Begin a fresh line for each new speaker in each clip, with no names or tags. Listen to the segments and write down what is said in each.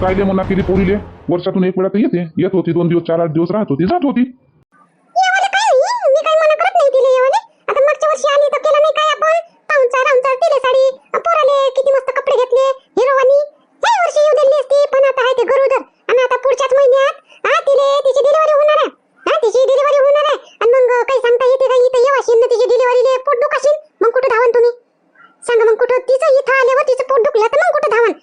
कायदे म्हणा केली पोरीले वर्षातून एक वेळा तर येते. येत होती दोन दिवस चार आठ दिवस राहत होती. जात होती
यावाले काय नाही मी काही मना करत नाही तिला यावाले आता मागच्या वर्षी आली तर केलं नाही काय आपण पाहुणचार राहुणचार दिले साडी पोराले किती मस्त कपडे घेतले हिरोवानी ह्या वर्षी येऊ दिली असती पण आता आहे ते गरोदर आणि आता पुढच्याच महिन्यात हा तिले तिची डिलिव्हरी होणार आहे हा तिची डिलिव्हरी होणार आहे आणि मग काही सांगता येते का इथं येवाशील ना तिची डिलिव्हरीले पोट दुखाशील मग कुठं धावन तुम्ही सांगा मग कुठं तिचं इथं आल्यावर तिचं पोट दुखलं तर मग कुठं धावन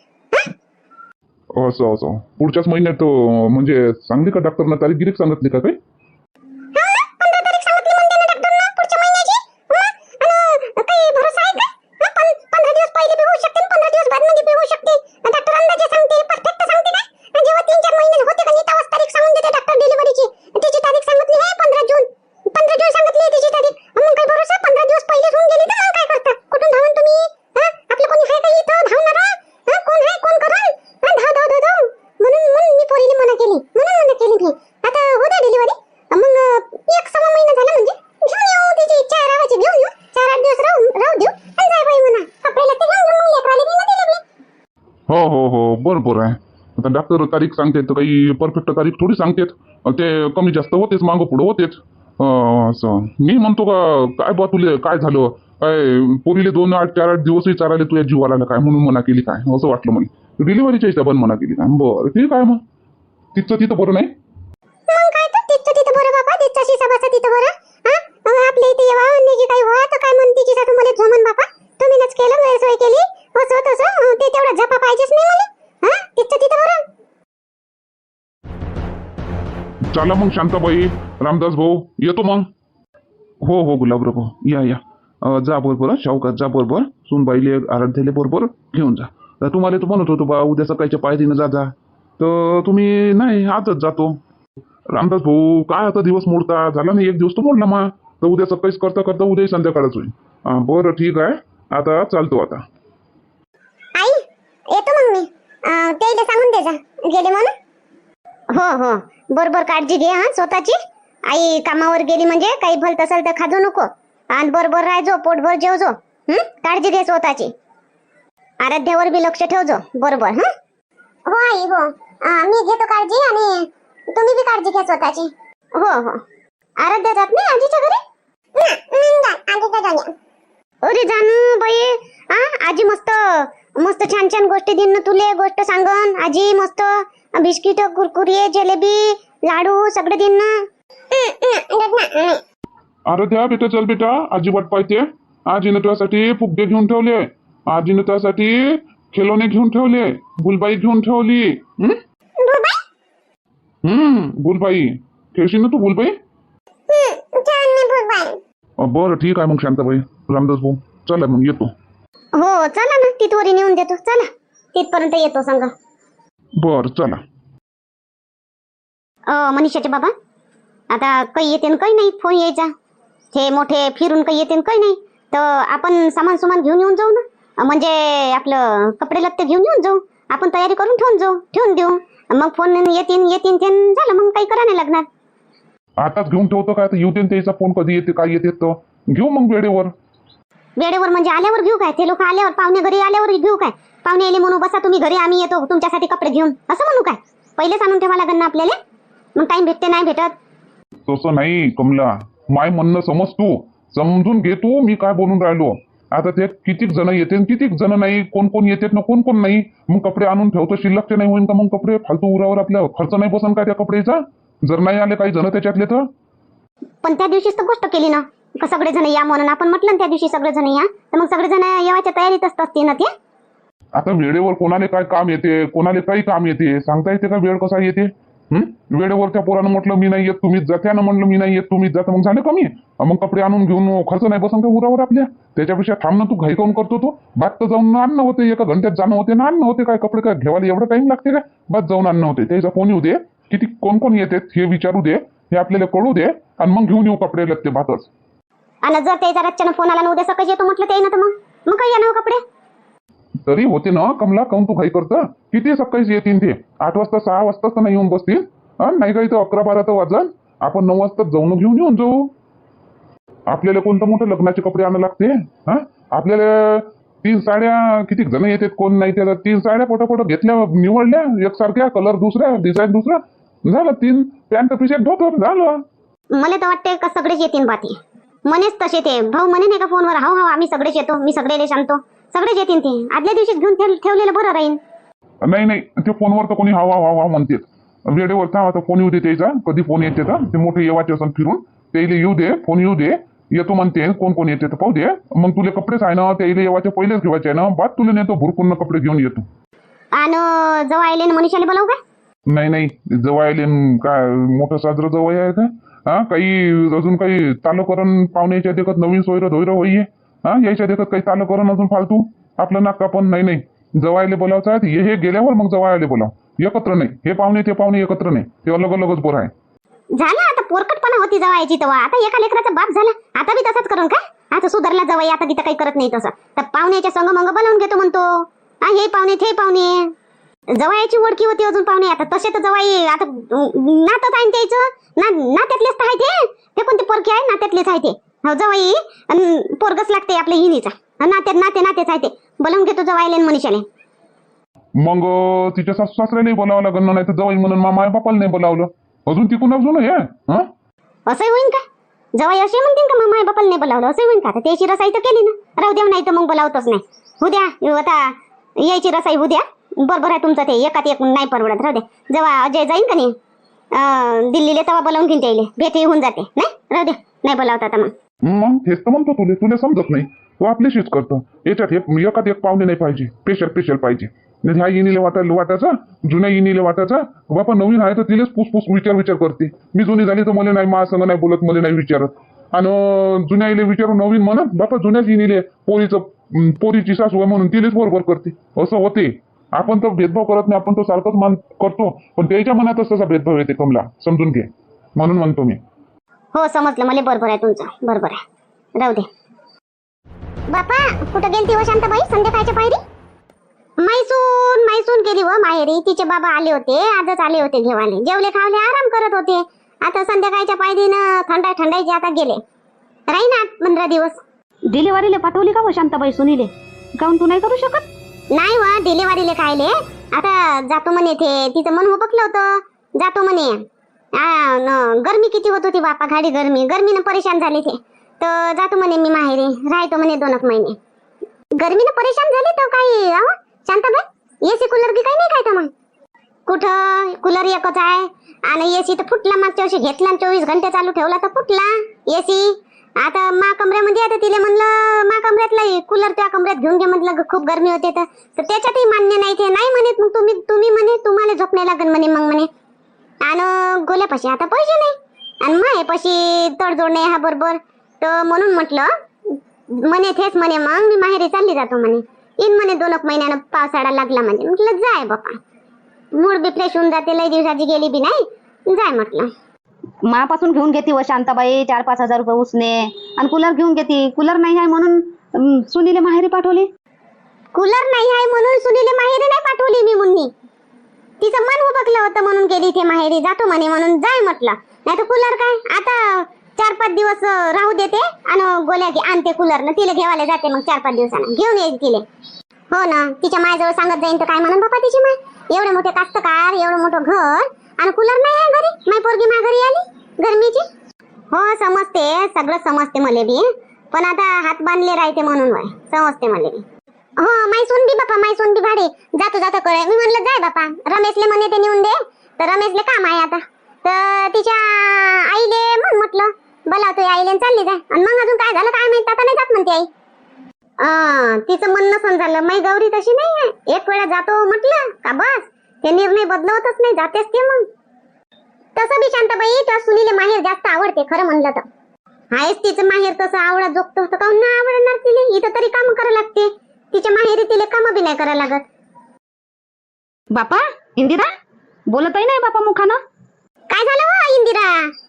हा
पुढच्याच महिन्यात म्हणजे सांगली का डॉक्टरनं तारीख गिरीक सांगितली का काही
हा ना? पंधरा तारीख सांगितली म्हणते ना डॉक्टरनं पुढच्या महिन्याची मग आणि काही भरोसा आहे का हा, पं- पंधरा दिवस पहिले बी होऊ शकते आणि पंधरा दिवस बादमध्ये बी होऊ शकते डॉक्टर अंदाजे सांगते परफेक्ट सांगते का आणि जेव्हा तीन चार महिने होते का नाही तेव्हाच तारीख सांगून देते डॉक्टर डिलिव्हरीची तिची तारीख सांगितली आहे पंधरा जून पंधरा जून सांगितली आहे तिची तारीख मग काही भरोसा पंधरा दिवस पहिले होऊन गेली तर मग काय करता कुठून धावून तुम्ही हा आपलं कोणी आहे का इथं धावणार हा कोण आहे कोण करल हा धाव धाव धाव धाव म्हणून म्हणून मी पोरीला मना केली म्हणून मना केली मी आता होते डिलिव्हरी मग एक सव्वा महिना झाला म्हणजे घेऊन येऊ तिची इच्छा आहे राहायची घेऊन येऊ चार आठ दिवस राहू राहू देऊ आणि जाय बाई म्हणा कपडे लागते घेऊन घेऊन लेकराला बी न दिले बी
हो हो हो बरोबर आहे तर तारीख सांगते तर काही परफेक्ट तारीख थोडी सांगतात. ते कमी जास्त होतेच मागं पुढं होतेच. असं. मी म्हणतो का काय बा तुले काय झालं? काय पोरीले दोन आठ चार आठ दिवसही चारायला तुझ्या जीवाला आला काय म्हणून मना केली काय? असं वाटलं मला. डिलिव्हरीच्या हिशोबाने मना केली काय? बरं ठीक आहे मग. तिथचं तिथं बरं नाही?
तिथं हा? तर काय म्हणते तुम्हीच केलं गैरसोय केली. असं तसं. ते तेवढं झपा पाहिजेच नाही मला. हा? तिथं तिथं बरं.
चला मग शांताबाई. रामदास भाऊ येतो मग. हो हो गुलाबराव भाऊ. या या. जा बरोबर शाहूकार जा बरोबर. सुनबाईले आराध्याले बरोबर घेऊन जा. तर तुम्हाला तर म्हणत होतो बा उद्या सकाळच्या पायरीनं जा जा तर तुम्ही नाही आजच जातो. रामदास भाऊ काय आता दिवस मोडता? झाला नाही एक दिवस तर मोडला मा. तर उद्या सकाळीच करता करता उद्याही संध्याकाळच होईल. बरं ठीक आहे. आता चालतो आता.
आई येतो मग मी. त्याला सांगून दे जा. गेले म्हणून. हो हो. बरोबर काळजी घे हा स्वतःची. आई कामावर गेली म्हणजे काही भलत असेल तर खाजू नको. आणि बरोबर राहायचो पोटभर जेवजो. हं? काळजी घे स्वतःची. आराध्यावर बी लक्ष ठेवजो. बरोबर हा? हो आई हो. मी घेतो काळजी आणि तुम्ही बी काळजी घ्या स्वतःची. हो हो. आराध्या जात नाही आजीच्या घरी. अरे जानू बाई आ आजी मस्त मस्त छान छान गोष्टी देईन ना तुले गोष्ट सांगन आजी मस्त बिस्किट कुरकुरे जिलेबी लाडू सगळे देईन ना.
अरे द्या बेटा चल बेटा आजी वाट पाहते. आजीनं तुझ्यासाठी फुगे घेऊन ठेवले. आजीनं तुझ्यासाठी खेळणे घेऊन ठेवले. गुलबाई घेऊन ठेवली. हं? हम्म गुलबाई खेळशील ना तू गुलबाई अं, बरं ठीक आहे मग शांताबाई. रामदास भाऊ चला मग येतो.
हो चला ना. तिथवरी नेऊन देतो. चला. तिथपर्यंत येतो संग.
बरं चला.
अ, मनीषाचे बाबा आता काही येते न काही नाही. फोन यायचा. हे मोठे फिरून काही येते न काही नाही. तर आपण सामान सुमान घेऊन येऊन जाऊ ना. अ, म्हणजे आपलं कपडे लत्ते घेऊन येऊन जाऊ. आपण तयारी करून ठेवून जाऊ. ठेवून देऊ. मग फोन येतील येतील ते झालं मग काही करा नाही लागणार.
आताच घेऊन ठेवतो काय? तर येऊ दे न त्याचा फोन कधी येते काय येते तर घेऊ मग वेळेवर.
वेळेवर म्हणजे आल्यावर घेऊ काय? ते लोक आल्यावर पाहुणे घरी आल्यावर घेऊ काय? पाहुणे आले म्हणू बसा तुम्ही घरी आम्ही येतो तुमच्यासाठी कपडे घेऊन. असं म्हणू काय? पहिलेच आणून ठेवा लागेल ना आपल्याला? मग टाइम भेटते नाही भेटत?
तसं नाही कमला. माय म्हणणं समज तू. समजून घे तू मी काय बोलून राहिलो. आता ते कितीक जण येते कितीक जण नाही कोण कोण येतात ना कोण कोण नाही. मग कपडे आणून ठेवतो शिल्लकचे नाही होईल का मग कपडे? फालतू उरावर आपल्या खर्च नाही बसन काय त्या कपडेचा जर नाही आले काही जण त्याच्यातले तर?
पण त्या दिवशीच तर गोष्ट केली ना. का सगळेजण या म्हणून आपण म्हटलं ना त्या दिवशी सगळेजण या तर मग सगळेजण येवायच्या तयारीतच असते ना ते?
आता वेळेवर कोणाला काय काम येते कोणाला काही काम येते सांगता येते का वेळ कसा येते? हं? वेळेवर त्या पोरानं म्हटलं मी नाही येत तुम्हीच जात्या ना म्हणलं मी नाही येत तुम्हीच जात मग झालं कमी. मग कपडे आणून घेऊन खर्च नाही बसून का उरावर आपल्या? त्याच्यापेक्षा थांब ना तू घाई काऊन करतो तो? बात तर जाऊन आणणं होते एका घंट्यात जाणं होते ना आणणं होते काय कपडे काय घेवायला एवढं टाइम लागते का? बात जाऊन आणणं होते. त्याचा फोन येऊ दे किती कोण कोण येते हे विचारू दे हे आपल्याला कळू दे आणि मग घेऊन येऊ कपडे लागते बातच
आणि जर त्याचा रातच्यानं फोन आला ना उद्या सकाळी येतो म्हटलं ते ना तर मग. मग काही येणार हो कपडे?
तरी होते ना कमला काऊन तू घाई करतं? किती सकाळीच येतील ते? आठ वाजता सहा वाजता तर नाही येऊन बसतील? हा नाही काही तर अकरा बारा तर वाजल. आपण नऊ वाजता जाऊन घेऊन येऊन जाऊ. आपल्याला कोणतं मोठं लग्नाचे कपडे आणायला लागते? हा? आपल्याला तीन साड्या किती जण येतात कोण नाही त्याला तीन साड्या पोटा घेतल्या निवडल्या एकसारख्या कलर दुसऱ्या डिझाईन दुसरा. झालं तीन. पॅन्ट पिशेट धोतर झालं.
मला तर वाटते का सगळेच येतील बाती. मनेच तसे ते. भाऊ म्हणे नाही का फोनवर हाव हाव आम्ही सगळेच येतो मी सगळेले सांगतो सगळेच येतील ते. आदल्या दिवशीच घेऊन ठेव- ठेवलेलं बरं राहील
नाही नाही. ते फोनवर तर कोणी हाव हाव हाव हाव म्हणते वेळेवर थांब आता फोन येऊ दे त्याचा. कधी फोन येते तर? ते मोठे येवाचे असं फिरून. त्याला येऊ दे फोन येऊ दे. येतो म्हणते कोण कोण येते तर पाहू दे. मग तुला कपडेच आहे ना त्याला येवाचे पहिलेच घेवायचे आहे ना? बाद तुला नेतो भरपूर कपडे घेऊन येतो.
आणि जवळ आले मनीषाला बोलावू का?
नाही नाही. जवळ आले न काय मोठं साजरं जवळ आहे का हा काही अजून काही चालू करून पाहुण्याच्या देखत नवीन सोयरं धोयरं होईये. हा यायच्या देखत काही चालू करून अजून फालतू. आपलं नाक पण नाही नाही. जवायले बोलावचं आहे हे हे गेल्यावर मग जवायला बोलाव. एकत्र नाही. हे पाहुणे ते पाहुणे एकत्र नाही. ते अलग अलगच पोर आहे.
झालं आता पोरकटपणा होती जवायची तेव्हा. आता एका लेकराचा बाप झाला. आता बी तसाच करून का आता सुधारला जवाई. आता तिथं काही करत नाही तसं. तर पाहुण्याच्या संग मंग बोलावून घेतो म्हणतो. हा हे पाहुणे ते पाहुणे. जवायाची ओळखी होती अजून पाहुणे. आता तसे तर जवाई आता नातच आहे ना त्याचं? ना नात्यातलेच तर आहे ते? ते कोणते पोरके आहे? नात्यातलेच आहे ते. हो जवाई पोरगच लागते आपल्या हिनीचा. नाते नाते नातेच आहे ते. बोलावून घेतो जवाईले आणि मनीषाले.
मग तिच्या सासू सासऱ्यालाही बोलावं लागलं ना नाही तर जवळ म्हणून मामा बापाला नाही बोलावलं. अजून तिकून अजून हे?
असंही होईन का? जवाई असे म्हणतील का मग बापाला नाही बोलावलं? असं होईन का? त्याची रसाई तर केली ना. राहू द्या नाही तर मग बोलावतच नाही. उद्या आता यायची रसाई उद्या बरोबर आहे तुमचं ते. एकात एक नाही परवडत. राहू दे. जेव्हा अजय जाईन का नाही दिल्लीला तेव्हा बोलावून घेऊन त्याला. भेटही होऊन जाते. नाही? राहू दे. नाही बोलावत आता मग.
मग हेच तर म्हणतो तुले. तुला समजत नाही. तो आपल्याशीच करतो. याच्यात हे एकात एक पाहुणे नाही पाहिजे. स्पेशल स्पेशल पाहिजे. ह्या इनीले वाटायला वाटायचा जुन्या इनीले वाटायचा. बापा नवीन आहे तर तिलेच पुसपूस विचार विचार करते. मी जुनी झाली तर मला नाही माझ्या संग नाही बोलत मला नाही विचारत. आणि जुन्या इले विचारून नवीन म्हणत बापा जुन्याच इनीले पोरीचं पोरीची सासू आहे म्हणून तिलेच बरोबर करते. असं होते. आपण तर भेदभाव करत नाही आपण तो सारखंच मान करतो. पण त्याच्या मनातच तसा भेदभाव येते कमला समजून घे. म्हणून म्हणतो मी.
हो समजलं. मला बरोबर आहे तुमचं. बरोबर आहे. राहू दे. बापा कुठं गेलती हो शांताबाई? संध्याकाळच्या पायरी? मैसून मैसून गेली व माहेरी. तिचे बाबा आले होते. आजच आले होते घेवाले. जेवले खावले आराम करत होते. आता संध्याकाळच्या पायरीनं थंडा थंडायचे आता गेले. राही ना पंधरा दिवस.
डिलिव्हरीला पाठवली का व शांताबाई सुनीले? काऊन तू नाही करू शकत?
नाही व डिलेवरीले खायले आता जातो म्हणे ते तिचं मन हुबकलं होतं. जातो म्हणे. गर्मी न, किती होत होती बापा गाडी गर्मी. गर्मीनं परेशान झाले ते. तर जातो म्हणे मी माहेरी. राहतो म्हणे दोन एक महिने. गर्मीनं परेशान झाले तर काही शांताबाई एसी कूलर बी काही नाही काय तर मग. कुठं? कूलर एकच आहे. आणि एसी तर फुटला मागच्या वर्षी घेतला चोवीस घंटे चालू ठेवला तर फुटला. एसी आता मा कमऱ्यामध्ये आता तिला म्हणलं मा कमऱ्यातला कूलर त्या कमऱ्यात घेऊन घे म्हटलं ग, खूप गरमी होते तर. त्याच्यातही मान्य नाही ते. नाही म्हणे मग तुम्ही तुम्ही म्हणे तुम्हाला झोप नाही लागन म्हणे मग म्हणे. आणि गोल्यापाशी आता पैसे नाही. आणि मायापाशी तडजोड नाही हा बरोबर. तर म्हणून म्हटलं म्हणे तेच म्हणे मग मी माहेरी चालली जातो म्हणे. इन म्हणे दोन एक महिन्यानं पावसाळा लागला म्हणे. म्हटलं जाय बापा. मूड बी फ्रेश होऊन जाते लई दिवसाची गेली बी नाही. जाय म्हटलं.
मापासून घेऊन घेते व शांताबाई चार पाच हजार रुपये उसने. आणि कूलर घेऊन घेते. कूलर नाही आहे म्हणून सुनीले माहेरी पाठवली?
कूलर नाही आहे म्हणून सुनीले माहेरी नाही पाठवली मी मुन्नी. तिचं मन उभकलं होतं म्हणून गेली ते माहेरी. जातो म्हणे म्हणून जाय म्हटलं. नाही तर कूलर काय? आता चार पाच दिवस राहू देते आणि गोल्या घे आणते कूलर ना तिला घेवायला जाते मग चार पाच दिवसानं. घेऊन येईल तिले. हो ना तिच्या मायाजवळ सांगत जाईन तर काय म्हणून बापा तिची माय? एवढे मोठे कास्तकार एवढं मोठं घर. आणि कूलर नाही आहे घरी? माय पोरगी मा घरी आली? गरमीची? हो समजते. सगळं समजते मले बी. पण आता हात बांधले राहते म्हणून वय समजते मले बी. हो माई सून बी बापा माई सून बी भाडे. जातो जातो करे मी म्हणलं जाय बापा. रमेशले म्हणे ते नेऊन दे. तर रमेशले काम आहे आता? तर तिच्या आईले म्हण म्हटलं बोलावतो आईले चालली जाय. आणि मग अजून काय झालं काय माहीत? आता नाही जात म्हणते आई. तिचं मन नसन झालं माई गौरी तशी नाही आहे एक वेळा जातो म्हटलं का बस? ते निर्णय बदलवतच नाही जातेच ते मग. तसं बी शांताबाई त्या सुनीले माहेर जास्त आवडते खरं म्हणलं तर. आहेच तिचं माहेर तसं आवडत जोगतो तर काऊन नाही आवडणार तिले? इथं तरी काम करावं लागते. तिच्या माहेरी तिले काम बी नाही करावं लागत.
बापा इंदिरा? बोलतही नाही बापा मुखानं?
काय झालं वा इंदिरा?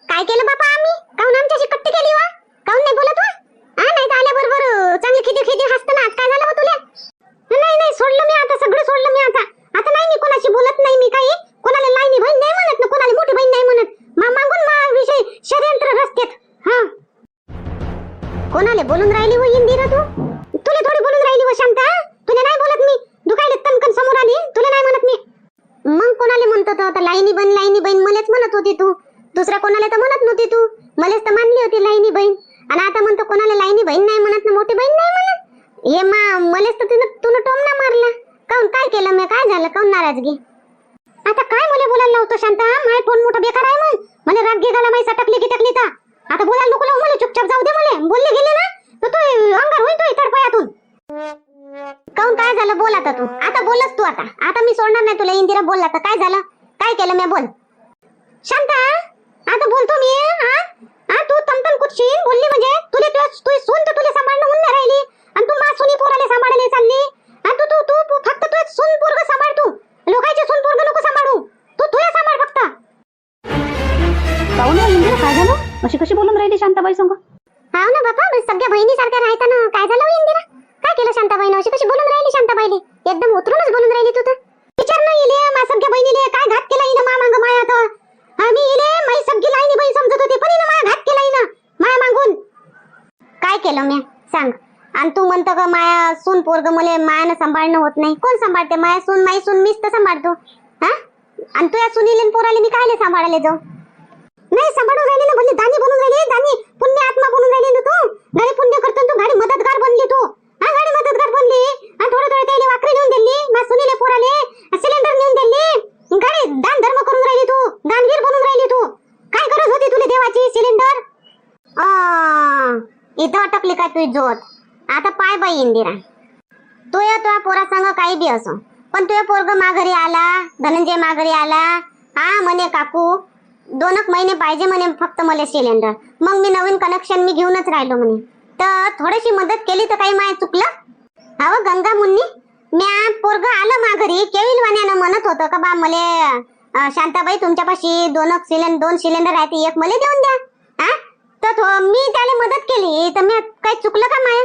काय केलं बापा आम्ही? काऊन आमच्याशी कट्टी केली वा? काऊन नाही बोलत वा? हा नाही तर आल्याबरोबर अं, चांगली खिदी खिदी हसतं ना आज काय झालं वा तुला? नाही नाही सोडलं मी आता सगळं सोडलं मी आता. आता नाही मी कोणाशी बोलत नाही मी काही. कोणाला लाईनी बहीण नाही म्हणत ना कोणाला मोठी बहीण नाही म्हणत. मा मागून मा विषय षडयंत्र रचतात. हा. कोणाला बोलून राहिली व इंदिरा तू? तुला थोडी बोलून राहिली व शांता? तुला नाही बोलत मी? दुखायले तनकन समोर आली. तुला नाही म्हणत मी? मग कोणाला म्हणत आता लाईनी बन लाईनी बहीण मलाच म्हणत होती तू? दुसऱ्या कोणाला तर म्हणत नव्हती तू. मलाच
तर मानली होती लाईन झालं अशी कशी बोलून राहिली शांताबाई संग?
हा ना बापा म्हणजे सगळ्या बहिणी सारख्या राहता ना काय झालं हो इंदिरा? काय केलं शांताबाईनं? अशी कशी बोलून राहिली शांताबाईले? एकदम उतरूनच बोलून राहिली तू तर. विचार नाही इले मा सगळ्या बहिणीले काय घात केला हिनं मा मांग माया तर मी इले माई सगळी लाईनी बहीण समजत होते पण हिनं माया घात केला हिनं माया मागून. काय केलं मी सांग. आणि तू म्हणतो का माया सून पोरग मुले मायानं सांभाळणं होत नाही. कोण सांभाळते? माया सून माई सून मीच तर सांभाळतो. हा? आणि तू या सुनीले पोराले मी कायले सांभाळायला जाऊ? नाही सांभाळून राहिली ना भले दानी बनून राहिले दानी. पुण्य आत्मा बनून राहिली ना तू. गाडी पुण्य करतो तू. गाडी मदतगार बनली तू. हा गाडी मदतगार बनली. आणि थोडं थोडं त्याला वाकरी नेऊन दिली. मा सुनीले पोराले. सिलेंडर नेऊन दिली. गाडी दान धर्म करून राहिली तू. दानवीर बनून राहिली तू. काय गरज होती तुला देवाची सिलेंडर इथं अटकली काय तुझी जोत? आता पाय बाई इंदिरा. तू या तुझ्या पोरा सांग काही बी असो. पण तुझ्या पोरग माघारी आला धनंजय माघारी आला. हा म्हणे काकू दोनक महिने पाहिजे म्हणे फक्त मला सिलेंडर मग मी नवीन कनेक्शन मी घेऊनच राहिलो म्हणे. तर थोडीशी मदत केली तर काही माय चुकलं? अहो गंगा मुन्नी म्या पोरग आलं माघारी केविल वाण्यानं म्हणत होतं का बा मले शांताबाई तुमच्यापाशी दोन सिलेंडर दोन सिलेंडर आहे ते एक मले देऊन द्या. हा तर थो- मी त्याला मदत केली तर मी काही चुकलं का माया?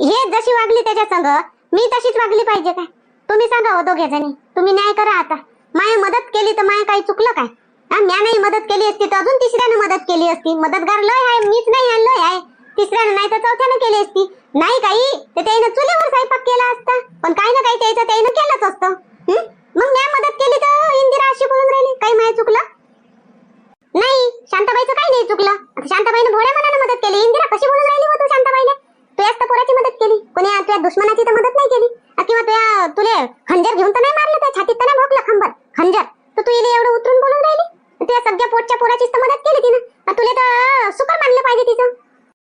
हे जशी वागली त्याच्या संग मी तशीच वागली पाहिजे काय? तुम्ही सांगा हो दोघे जणी. तुम्ही न्याय करा आता. माया मदत केली तर माया काही चुकलं काय? म्या नाही मदत केली असती तर अजून तिसऱ्यानं मदत केली असती. मदतगार लय आहे मीच नाही आहे लय आहे. तिसऱ्यानं नाही तर चौथ्यानं केली असती. नाही काही तर त्यानं चुलीवर स्वयंपाक केला असता. पण काही ना काही त्याचं त्यानं केलंच असतं. मग म्या मदत केली तर इंदिरा अशी बोलून राहिली काही माय चुकलं? नाही शांताबाईचं काही नाही चुकलं. आता शांताबाईनं भोळ्या मनानं मदत केली. इंदिरा कशी बोलून राहिली मग तू शांताबाईने तू याच पोराची मदत केली. कोणी तुझ्या दुश्मनाची तर मदत नाही केली. किंवा तुझ्या तुले खंजर घेऊन तर नाही मारलं त्या छातीत तर नाही भोगलं खंबर? खंजर? तर तू इले एवढं उतरून बोलून राहिली? तुझ्या सगळ्या पोटच्या पोराचीच तर मदत केली तिनं. आ, तुले तर सुकर मानलं पाहिजे तिचं.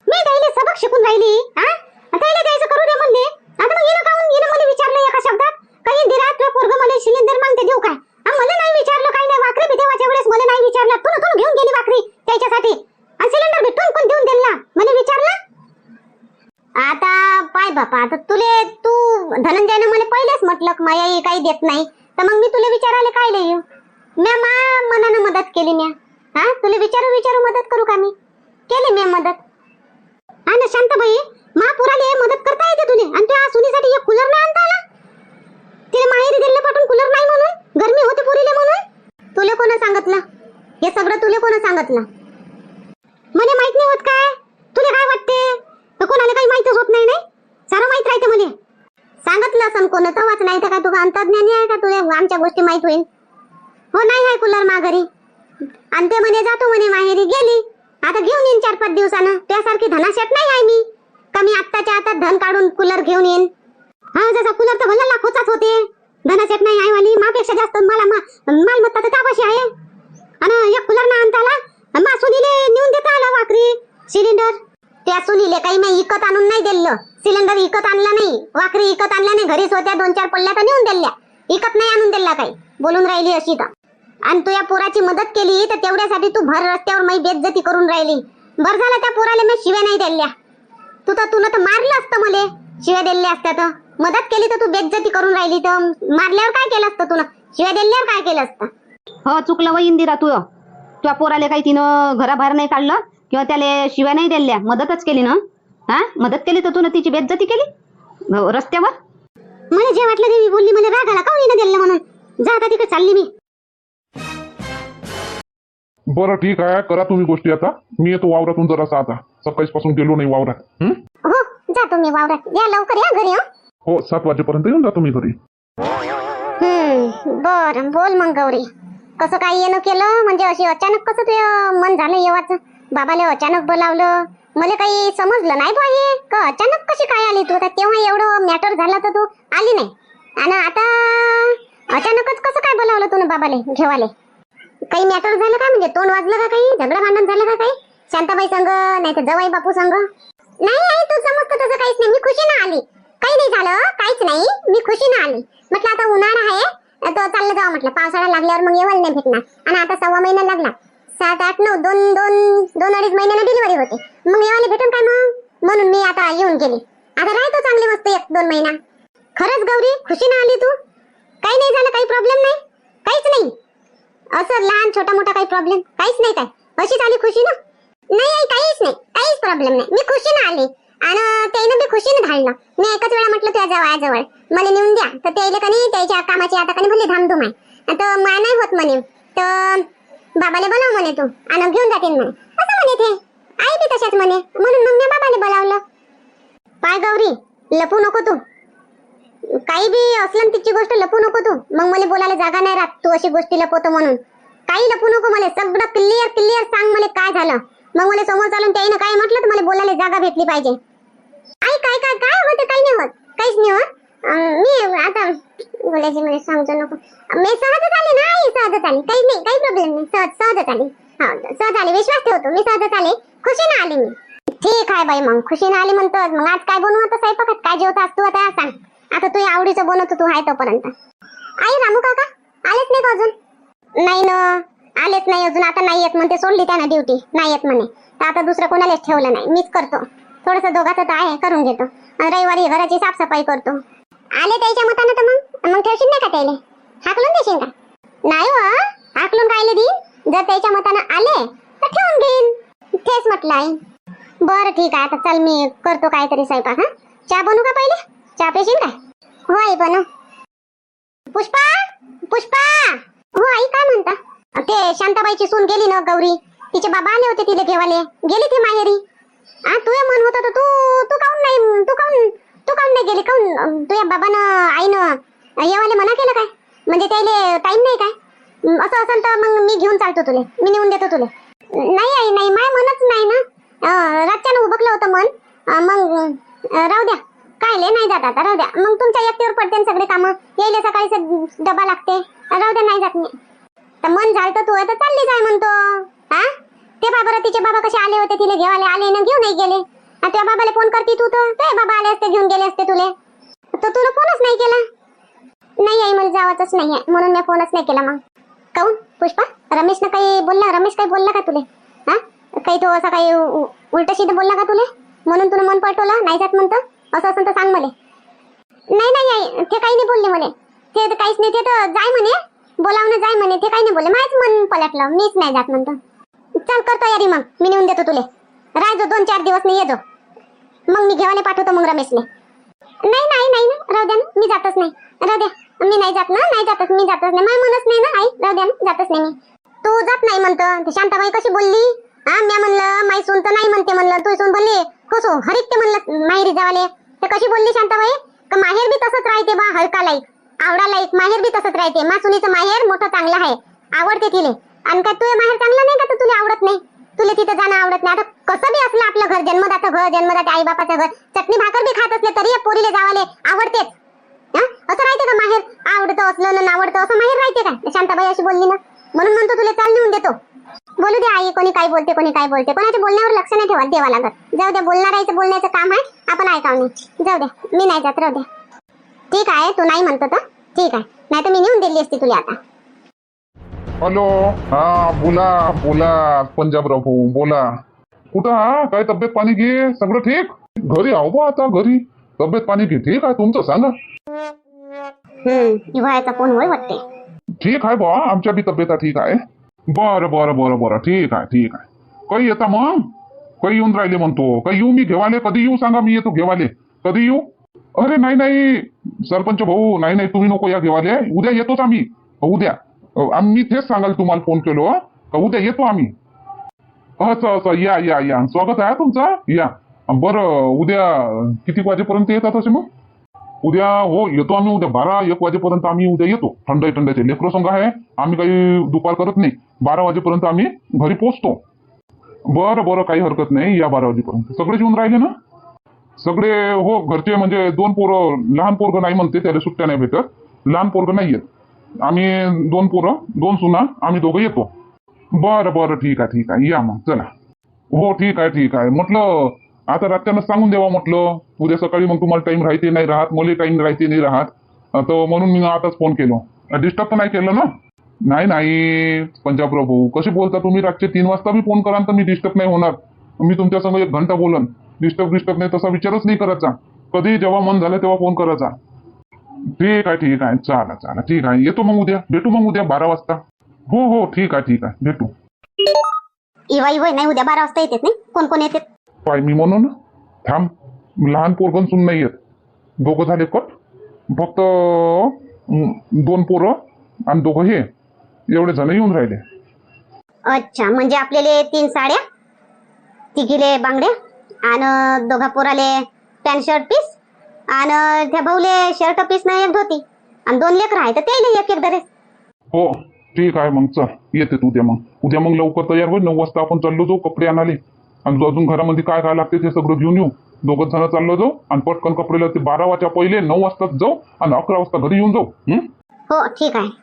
मी त्याला सबक शिकून राहिली हा त्याला द्यायचं करू दे म्हणले. आता मग हिनं काहून हिनं मला विचारलं एका शब्दात? काही इंदिरा तुझ्या पोरग मला सिलेंडर मागते देऊ काय? हा, मला नाही विचारलं काही नाही वाकरी बी देवाच्या वेळेस मला नाही विचारलं. तू तू घेऊन गेली वाकरी त्याच्यासाठी. आणि सिलेंडर भेटून कोण देऊन दिला मला विचारलं? आता पाय बापा आता तुले तू धनंजयनं मला पहिलेच म्हटलं माया काही देत नाही. तर मग मी तुला विचारायला काय येऊ? म्या मा मनानं मदत केली म्या. हा? तुला विचारू विचारू मदत करू का मी? केली म्या मदत. हा ना शांताबाई महापुराले मदत करता येते तुले. आणि त्या सुनीसाठी एक कूलर नाही आणता आला? तिला माहेरी दिलं पाठवून कूलर नाही म्हणून? गरमी होते पुरीले म्हणून? तुले कोण सांगितलं? हे सगळं तुले कोण सांगितलं? मला माहीत नाही होत काय. तुला काय वाटते? कोणाला काही माहितच होत नाही नाही? सारं माहीत राहते मला. सांगितलं असं कोण वाच नाही तर काय तुला अंतर्ज्ञानी आहे का तुला आमच्या गोष्टी माहीत होईल हो नाही आहे कूलर माघारी. आणि ते म्हणे जातो म्हणे माहेरी. गेली. आता घेऊन येईन चार पाच दिवसानं. त्यासारखी धनाशेट नाही आहे मी. कमी आत्ताच्या आता धन काढून कूलर घेऊन येईन. हा जसा कूलर तर भला लाखोचाच होते. धनाशेट नाही आहे वाली. मापेक्षा जास्त मला मा- मालमत्ता तर तापाशी आहे. आणि एक कूलर ना आणताला मा सुनीले नेऊन देता आलं वाकरी. सिलेंडर. त्या सुनीले काही मी इकत आणून नाही दिलं. सिलेंडर इकत आणला नाही. वाकरी इकत आणल्या नाही घरीच होत्या. दोन चार पडल्या तर नेऊन दिल्या. इकत नाही आणून दिला काही. बोलून राहिली अशी तर. आणि तू या पोराची मदत केली तर तेवढ्यासाठी तू भर रस्त्यावर माझी बेइज्जती करून राहिली. बर झालं त्या पोराला मी शिव्या नाही दिल्या. तू तर तुला तर मारलं असतं मले. शिव्या दिल्या असत्या तर. मदत केली तर तू बेइज्जती करून राहिली तर. मारल्यावर काय केलं असतं तुला शिव्या दिल्यावर काय केलं असतं?
हो चुकलं वय इंदिरा तू तुझ्या पोराले काही तिनं घराबाहेर नाही काढलं किंवा त्याला शिव्या नाही दिल्या. मदतच केली ना? हा? मदत केली तर तू तिची बेज्जती केली? रस्त्यावर?
मला जे वाटलं ते मी बोलली. मला राग आला काऊन हिनं दिलं म्हणून? जा आता तिकडे चालली मी.
बरं ठीक आहे. करा तुम्ही गोष्टी आता. मी येतो वावरातून जरासा आता. सकाळीच पासून गेलो नाही वावरात. हं?
हो जातो मी वावरात. या लवकर या घरी हो.
हो सात वाजेपर्यंत येऊन जातो मी घरी.
हम्म बर. बोल मग गौरी. कसं काय येणं केलं? म्हणजे अशी अचानक कसं ते मन झालं येवाचं? बाबाले अचानक बोलावलं. मला काही समजलं नाही बा हे. का अचानक कशी काय आली तू? आता तेव्हा एवढं मॅटर झालं तर तू आली नाही. आणि आता अचानकच कसं काय बोलावलं तू बाबाले घेवाले? काही मॅटर झालं का? म्हणजे तोंड वाजलं का काही? झगडा भांडण झालं का काही? शांताबाई संग नाही तर जवाई बापू संग? नाही आई तू समजतं तसं काहीच नाही. मी खुशीनं आली. काही नाही झालं काहीच नाही. मी खुशीनं आली. म्हटलं आता उन्हाळा आहे तर चाललं जावं म्हटलं. पावसाळा लागल्यावर मग येवायला नाही भेटणार. आणि आता सव्वा महिना लागला. सात आठ नऊ दोन दोन दोन अडीच महिन्यानं डिलिव्हरी होते. मग येवाले भेटून काय मग? म्हणून मी आता येऊन गेली. आता राहतो चांगली मस्त एक दोन महिना. खरंच गौरी खुशीनं आली तू? काही नाही झालं काही प्रॉब्लेम नाही? काहीच नाही. असं लहान छोटा मोठा काही प्रॉब्लेम काहीच नाही काय. अशीच आली खुशी ना? नाही आई काहीच नाही. काहीच प्रॉब्लेम नाही. मी खुशीनं आली. आणि त्यानं बी खुशीनं धाडलं. मी एकच वेळा म्हटलं तुझ्या जवळ मला नेऊन द्या. तर त्याला नाही त्याच्या कामाची आता कनी भरली धामधूम आहे. तर मा नाही होत म्हणे. तर बाबाले बोलाव म्हणे तू. आणि घेऊन जातील म्हणे असं म्हणे ते. आई बी तशाच म्हणे. म्हणून मग मी बाबाले बोलावलं. पाय गौरी लपू नको तू. काही बी असलं तिची गोष्ट लपू नको तू. मग मला बोलायला जागा नाही राहत. तू अशी गोष्टी लपवतो म्हणून. काही लपू नको मला. सगळं क्लिअर क्लिअर सांग मला काय झालं. मग मला समोर चालून त्याईनं काय म्हटलं मला बोलायला जागा भेटली पाहिजे. आई काय काय काय होतं? काही नाही होत. काहीच नाही होत. मी आता बोलायची मला सांगतो नको. मी सहजच आले ना आई सहजच आली. काही नाही काही प्रॉब्लेम नाही. सहज सहजच आली. हा सहज आली. विश्वास ठेवतो. मी सहजच आले. खुशीनं आली मी. ठीक आहे बाई मग. खुशीनं आली म्हणतो मग आज काय बनवू आता स्वयंपाकात? काय जेवत तू आता? सांग. आता तू आवडीचं बनवतो तू आहे तोपर्यंत. आई रामू काका आलेच नाही का अजून? नाही ना आलेच नाही अजून आता नाही येत म्हणते सोडली त्यानं ड्युटी नाही येत म्हणे. तर आता दुसरं कोणालाच ठेवलं नाही मीच करतो. थोडस दोघाचं तर आहे करून घेतो. रविवारी घराची साफसफाई करतो. आले त्याच्या मतानं तर मग? मग ठेवशील नाही का त्याला? हाकलून देशील का? नाही हो, व हाकलून राहिले देईन जर त्याच्या मतानं आले तर ठेवून घेईन. तेच म्हटलं आई. बरं ठीक आहे आता चल मी करतो काहीतरी स्वयंपाक हा. चहा बनवू का पहिले? चहा पेशील काय? हो आई बनव. पुष्पा पुष्पा. हो आई काय म्हणता? ते शांताबाईची सून गेली ना गौरी. तिचे बाबा आले होते तिला घेवाले. गेली ती माहेरी. हा तू मन होत तू तू काऊन नाही तू काऊन तू काऊन नाही गेली? काऊन तुझ्या बाबानं आईनं येवाले मना केलं काय? म्हणजे त्याले टाइम नाही काय? असं असेल तर मग मी घेऊन चालतो तुले. मी नेऊन देतो तुले. नाही आई नाही माय मनच नाही ना. रातच्यानं उभकलं होतं मन. मग राहू द्या. काय ले नाही जात आता राहू द्या. मग तुमच्या एकटीवर पडते सगळे कामं. येईल सकाळी डबा लागते. राहू द्या नाही जात मी. तर मन झालं तर तू आता चालली जाय म्हणतो. हा? ते बाबा तिचे बाबा कसे आले होते तिले घेवाले आले ना घेऊन नाही गेले. त्या तुझ्या बाबाला फोन करते तू तर? ते बाबा आले असते घेऊन गेले असते तुले? तर तुला फोनच नाही केला. नाही आई मला जावाच नाही आहे. म्हणून मी फोनच नाही केला मग. काऊन? पुष्पा रमेशनं काही बोलला? रमेश काही बोलला का तुले? हा? काही तो असं काही उलट सीधं बोलला का तुले? म्हणून तुला मन पटवलं? नाही जात म्हणतो? असं असं तर सांग मले. नाही नाही आई ते काही नाही बोलले म्हणे ते तर काहीच नाही ते तर जाय म्हणे. बोलावणं जाय म्हणे ते काही नाही बोलले. माझच मन पलटलं मीच नाही जात म्हणतो. चल कर तयारी मग. मी नेऊन देतो तुले. राहायचो दोन चार दिवस नाही येतो मग मी घेवाले पाठवतो मग रमेशने नाही नाही नाही ना राहू द्या ना. मी जातच नाही. राहू द्या. मी नाही जात ना? नाही जातच. मी जातच नाही. माझं मनच नाही ना आई? राहू द्या ना. जातच नाही मी. तू जात नाही म्हणतो. ती शांताबाई कशी बोलली? हा म्या म्हणलं माई सून तर नाही म्हणते म्हणलं. तू सून बोलली? कसो हरिक ते म्हणलं माहेरी जावाले. ते कशी बोलली शांताबाई? का माहेर बी तसंच राहते बा हलका लाईक. आवडा लाईक माहेर बी तसंच राहते. मा सुनीचं माहेर मोठं चांगलं आहे. आवडते तिले. आणि काय तुझं माहेर चांगलं नाही का? तर तुला आवडत नाही. तुला तिथं जाणं आवडत नाही. आता कसं बी असलं आपलं घर जन्मदातं घर जन्मदाते आई बापाचं घर चटणी भाकर बी खात असले तरी पोरीले जावाले आवडतेच. हा? असं राहते का माहेर? आवडतं असलं ना आवडतं असं माहेर राहते का? शांताबाई अशी बोलली ना. म्हणून म्हणतो तुला चाल नेऊन देतो. बोलू दे आई कोणी काय बोलते कोणी काय बोलते. कोणाच्या बोलण्यावर लक्ष नाही ठेवा देवा लागत जाऊ दे बोलणारायचं बोलण्याचं काम आहे आपण ऐकाव नाही. जाऊ दे मी नाही जात राहू दे. ठीक आहे तू नाही म्हणतो तर. ठीक आहे नाही तर मी नेऊन दिली असती तुला आता.
हॅलो हा बोला बोला पंजाबराव भाऊ बोला. कुठं हा? काय तब्येत पाणी घे सगळं ठीक? घरी आहो बा आता घरी. तब्येत पाणी घे ठीक आहे तुमचं सांगा.
हम्म हिवाळ्याचा फोन होय वाटते
ठीक आहे बा आमच्या बी तब्येता ठीक आहे. बरं बरं बरं बरं. ठीक आहे ठीक आहे. काही येता मग? काही येऊन राहिले म्हणतो. काही येऊ? मी घेवाले. कधी येऊ? सांगा मी येतो घेवाले. कधी येऊ? अरे नाही नाही. सरपंच भाऊ नाही नाही. तुम्ही नको या घेवाले. उद्या येतोच आम्ही. उद्या. आम्ही तेच सांगाल तुम्हाला फोन केलो का उद्या येतो आम्ही? असं असं. या या या. स्वागत आहे तुमचं? या. बरं उद्या किती वाजेपर्यंत येतात असे मग? उद्या हो येतो आम्ही उद्या. बारा एक वाजेपर्यंत आम्ही उद्या येतो. थंड थंडाचे लेकरो संघ आहे. आम्ही काही दुपार करत नाही. बारा वाजेपर्यंत आम्ही घरी पोहोचतो बरं बरं काही हरकत नाही. या बारा वाजेपर्यंत. सगळे येऊन राहिले ना? सगळे हो घरचे म्हणजे दोन पोरं लहान पोरगं नाही म्हणते त्याला सुट्ट्या नाही भेटत. लहान पोरगं नाही येत. आम्ही दोन पोरं दोन सुना आम्ही दोघं येतो. बरं बरं ठीक आहे ठीक आहे. या मग चला. हो ठीक आहे ठीक आहे. म्हटलं आता रात्यानं सांगून द्यावा म्हटलं उद्या सकाळी मग तुम्हाला टाइम राहते नाही राहत मला टाइम राहते नाही राहत. तर म्हणून मी आताच फोन केलो. डिस्टर्ब तर नाही केलं ना? नाही नाही. पंजाबराव भाऊ कसे बोलता तुम्ही? रातचे तीन वाजता मी फोन कराल तर मी डिस्टर्ब नाही होणार. मी तुमच्या संग एक घंटा बोलन. डिस्टर्ब डिस्टर्ब नाही तसा विचारच नाही करायचा कधी जेव्हा मन झालं तेव्हा फोन करायचा ठीक आहे ठीक आहे. चाला चाला. ठीक आहे. येतो मग उद्या. भेटू मग उद्या बारा वाजता. हो हो. ठीक आहे ठीक आहे. भेटू.
इवा इवा नाही उद्या बारा वाजता येतात नाही? कोण कोण येते
पाय मी म्हणू ना थांब लहान पोरगण सुन नाही येत दोघं झाले कट. फक्त दोन पोरं आणि दोघं हे. एवढे जण येऊन राहिले.
अच्छा म्हणजे आपल्याला तीन साड्या तिघीले बांगड्या आणि दोघा पोराले पॅन्ट शर्ट पीस आणि त्या भाऊले शर्ट पीस नाही एक धोती. आणि दोन लेकर आहे तर त्याला एक एक ड्रेस
हो ठीक आहे मग चल. येते तू उद्या मग. उद्या मग लवकर तयार होईल नऊ वाजता आपण चाललो जाऊ कपडे आणाले. आणि अजून घरामध्ये काय काय लागते ते सगळं घेऊन येऊ. दोघं जण चाललो जाऊ आणि पटकन कपडे ते बारा वाजता पहिले नऊ वाजताच जाऊ आणि अकरा वाजता घरी येऊन जाऊ. हं?
हो ठीक आहे.